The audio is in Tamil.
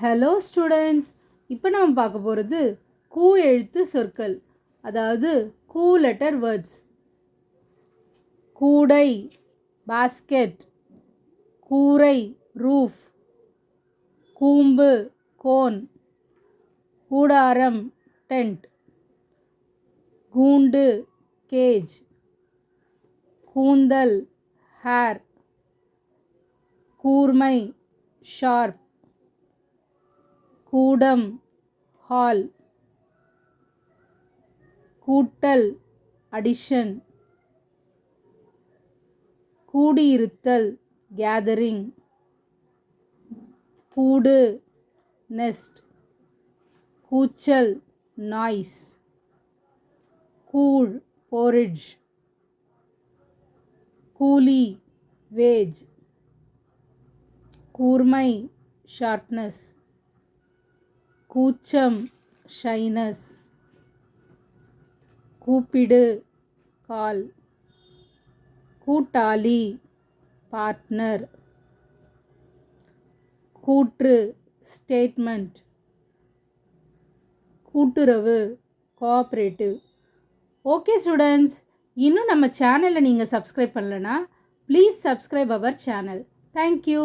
ஹலோ ஸ்டூடெண்ட்ஸ் இப்போ நம்ம பார்க்க போகிறது கூ எழுத்து சொற்கள் அதாவது கூ லெட்டர் வேர்ட்ஸ் கூடை பாஸ்கெட் கூரை ரூஃப் கூம்பு கோன் கூடாரம் டென்ட் கூண்டு கேஜ் கூந்தல் ஹேர் கூர்மை ஷார்ப் கூடம் ஹால் கூட்டல் அடிஷன் கூடியிருத்தல் கேதரிங் கூடு நெஸ்ட் கூச்சல் நாய்ஸ் கூழ் போரிட்ஜ் கூலி வேஜ் கூர்மை ஷார்ப்னஸ் கூச்சம் ஷைனஸ் கூப்பிடு கால். கூட்டாளி பார்ட்னர் கூற்று ஸ்டேட்மெண்ட் கூட்டுறவு கோஆப்ரேட்டிவ் ஓகே ஸ்டூடெண்ட்ஸ் இன்னும் நம்ம சேனலை நீங்கள் சப்ஸ்கிரைப் பண்ணலன்னா ப்ளீஸ் சப்ஸ்கிரைப் அவர் சேனல் தேங்க்யூ